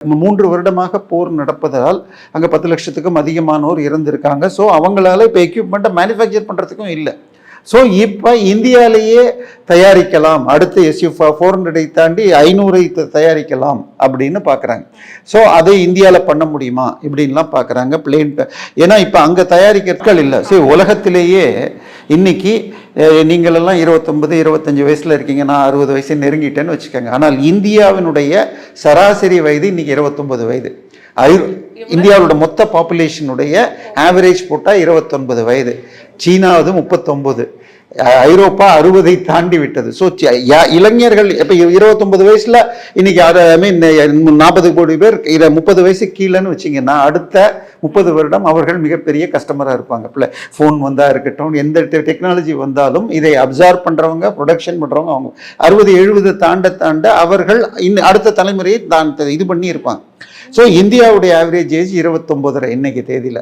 மூன்று வருடமாக போர் நடப்பதால் அங்கே பத்து லட்சத்துக்கும் அதிகமானோர் இறந்திருக்காங்க. ஸோ அவங்களால இப்போ எக்யூப்மெண்ட்டை மேனுஃபேக்சர் பண்ணுறதுக்கும் இல்லை. ஸோ இப்போ இந்தியாவிலேயே தயாரிக்கலாம். அடுத்து எஸ்யூ ஃபோர் ஹண்ட்ரடை தாண்டி ஐநூறை தயாரிக்கலாம் அப்படின்னு பார்க்குறாங்க ஸோ அதை இந்தியாவில் பண்ண முடியுமா? இப்படின்லாம் பார்க்குறாங்க பிளேன் ஏன்னா இப்போ அங்கே தயாரிக்கிறதுக்கள் இல்லை. சரி உலகத்திலேயே இன்னைக்கு நீங்களெல்லாம் இருபத்தொம்பது இருபத்தஞ்சி வயசில் இருக்கீங்க. நான் அறுபது வயசு நெருங்கிட்டேன்னு வச்சுக்கோங்க. ஆனால் இந்தியாவினுடைய சராசரி வயது இன்னைக்கு இருபத்தொம்பது வயது. ஐ இந்தியாவோட மொத்த பாப்புலேஷனுடைய ஆவரேஜ் போட்டால் இருபத்தொன்பது வயது. சீனாவது முப்பத்தொன்பது. ஐரோப்பா அறுபதை தாண்டி விட்டது. ஸோ இளைஞர்கள் இப்போ இருபத்தொன்பது வயசுல இன்னைக்கு ஐ மீன் நாற்பது கோடி பேர் இதை முப்பது வயசு கீழேன்னு வச்சிங்கன்னா அடுத்த முப்பது வருடம் அவர்கள் மிகப்பெரிய கஸ்டமராக இருப்பாங்க. பிள்ளை ஃபோன் வந்தா இருக்கட்டும் எந்த டெக்னாலஜி வந்தாலும் இதை அப்சார்ப் பண்ணுறவங்க ப்ரொடக்ஷன் பண்ணுறவங்க அவங்க அறுபது எழுபது தாண்ட தாண்ட அவர்கள் இன்னும் அடுத்த தலைமுறையை தான் இது பண்ணி இருப்பாங்க ஸோ இந்தியாவுடைய ஆவரேஜ் ஏஜ் இருபத்தொம்போதரை இன்றைக்கி தேதியில்.